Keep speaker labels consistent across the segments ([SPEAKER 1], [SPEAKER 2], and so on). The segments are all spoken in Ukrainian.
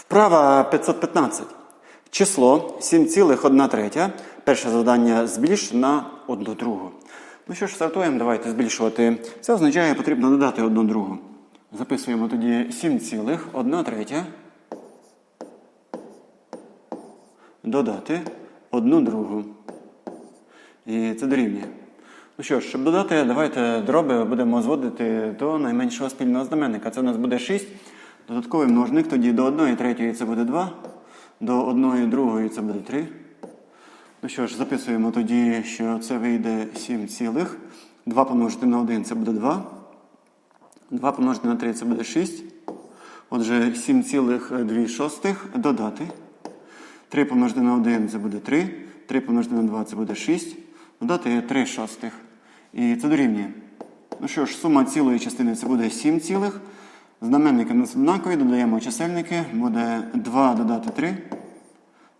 [SPEAKER 1] Вправа 515. Число 7,1 третя. Перше завдання збільш на 1 другу. Ну що ж, стартуємо, давайте збільшувати. Це означає, потрібно додати 1 другу. Записуємо тоді 7,1 третя. Додати 1 другу. І це дорівнює. Ну що ж, щоб додати, давайте дроби будемо зводити до найменшого спільного знаменника. Це у нас буде 6. Додатковий множник, тоді до 1 третьої це буде 2, до 1 другої це буде 3. Ну що ж, записуємо тоді, що це вийде 7 цілих. 2 помножити на 1 це буде 2. 2 помножити на 3 це буде 6. Отже, 7,2 шостих додати. 3 помножити на 1 це буде 3. 3 помножити на 2 це буде 6. Додати 3 шостих. І це дорівнює. Ну що ж, сума цілої частини це буде 7 цілих. Знаменники у нас однакові, додаємо чисельники. Буде 2 додати 3.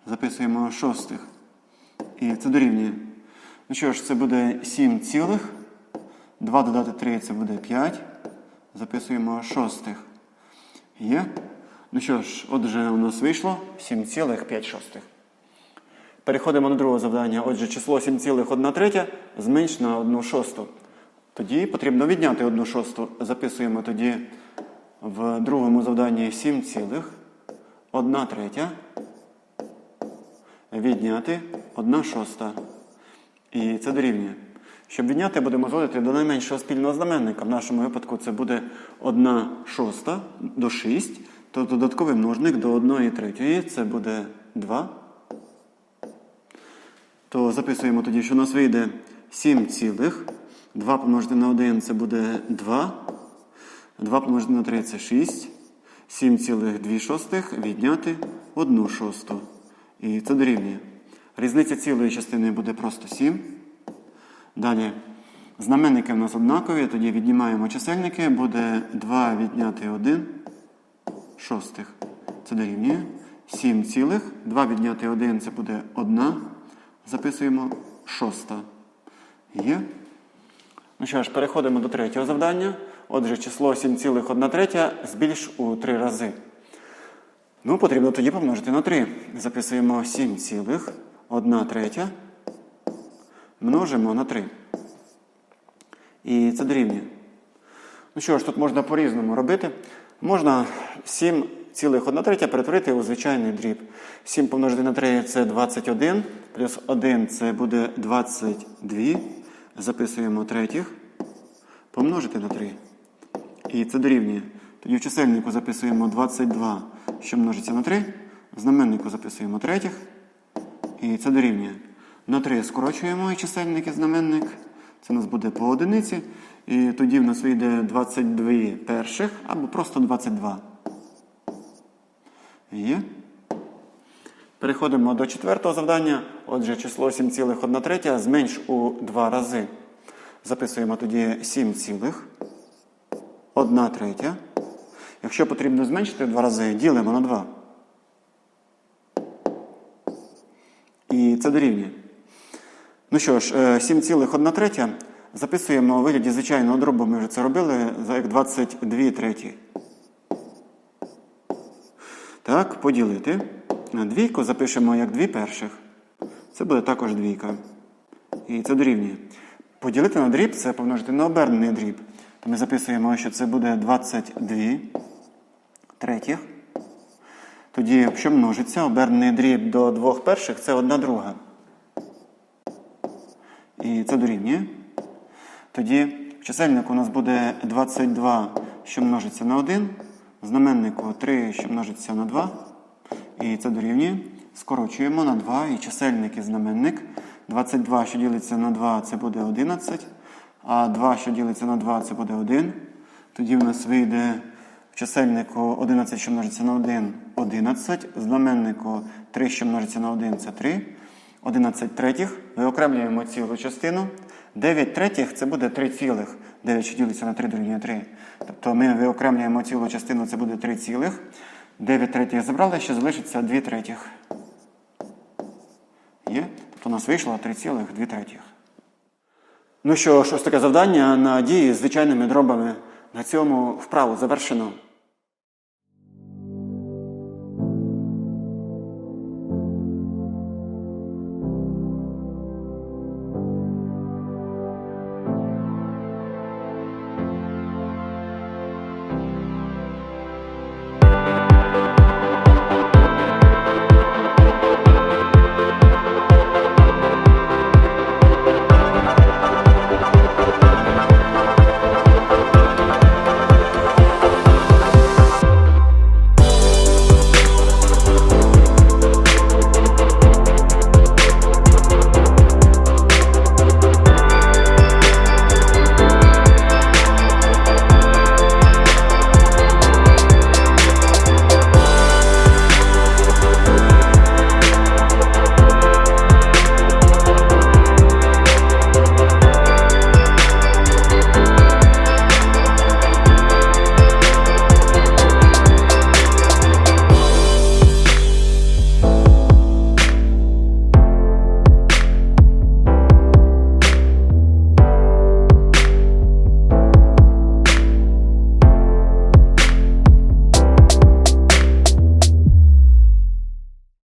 [SPEAKER 1] Записуємо шостих. І це дорівнює. Ну що ж, це буде 7 цілих. 2 додати 3 це буде 5. Записуємо шостих. Є. Ну що ж, отже, у нас вийшло 7,5 шостих. Переходимо до другого завдання. Отже, число 7,1 третя зменш на 1 шосту. Тоді потрібно відняти 1 шосту. Записуємо тоді в другому завданні 7,1 третя. Відняти 1 шоста. І це дорівнює. Щоб відняти, будемо зводити до найменшого спільного знаменника. В нашому випадку це буде 1 шоста до 6, то додатковий множник до 1 третьої це буде 2. То записуємо тоді, що у нас вийде 7 цілих. 2 помножити на 1 це буде 2. 2 помножити на 3 це 6. 7 цілих 2 шостих відняти 1 шосту. І це дорівнює. Різниця цілої частини буде просто 7. Далі. Знаменники в нас однакові, тоді віднімаємо чисельники, буде 2 відняти 1 шостих. Це дорівнює. 7 цілих. 2 відняти 1 це буде 1. Записуємо шоста. Є. Ну що ж, переходимо до третього завдання. Отже, число 7,1 третя збільш у 3 рази. Ну, потрібно тоді помножити на 3. Записуємо 7,1 третя. Множимо на 3. І це дорівнює. Ну що ж, тут можна по-різному робити. Можна 7,1 третя перетворити у звичайний дріб. 7 помножити на 3 це 21, плюс 1 це буде 22. Записуємо третіх. Помножити на 3. І це дорівнює. Тоді в чисельнику записуємо 22, що множиться на 3. В знаменнику записуємо третіх. І це дорівнює. На 3 скорочуємо і чисельник і знаменник. Це у нас буде по одиниці. І тоді в нас вийде 22 перших або просто 22. Є. Переходимо до четвертого завдання. Отже, число 7,1 зменш у 2 рази. Записуємо тоді 7 цілих 1 третя. Якщо потрібно зменшити 2 рази, ділимо на 2. І це дорівнює. Ну що ж, 7,1 третя записуємо у вигляді звичайного дробу. Ми вже це робили як 22 треті. Так, поділити. Двійку запишемо як 2 перших. Це буде також двійка. І це дорівнює. Поділити на дріб це помножити на обернений дріб. То ми записуємо, що це буде 22 третіх. Тоді, що множиться, обернений дріб до двох перших це одна друга. І це дорівнює. Тоді в чисельнику у нас буде 22, що множиться на 1. В знаменнику 3, що множиться на 2. І це дорівнює. Скорочуємо на 2 і чисельник і знаменник. 22, що ділиться на 2, це буде 11. А 2, що ділиться на 2, це буде 1. Тоді в нас вийде в чисельнику 11, що множиться на 1, 11. В знаменнику 3, що множиться на 1, це 3. 11 третіх. Виокремлюємо цілу частину. 9 третіх це буде 3 цілих. 9, що ділиться на 3 дорівнює 3. Тобто ми виокремлюємо цілу частину, це буде 3 цілих. 9 третіх забрали, ще залишиться 2 третіх. Є? Тобто у нас вийшло 3 цілих 2 третіх. Ну що, ось таке завдання на дії з звичайними дробами. На цьому вправу завершено.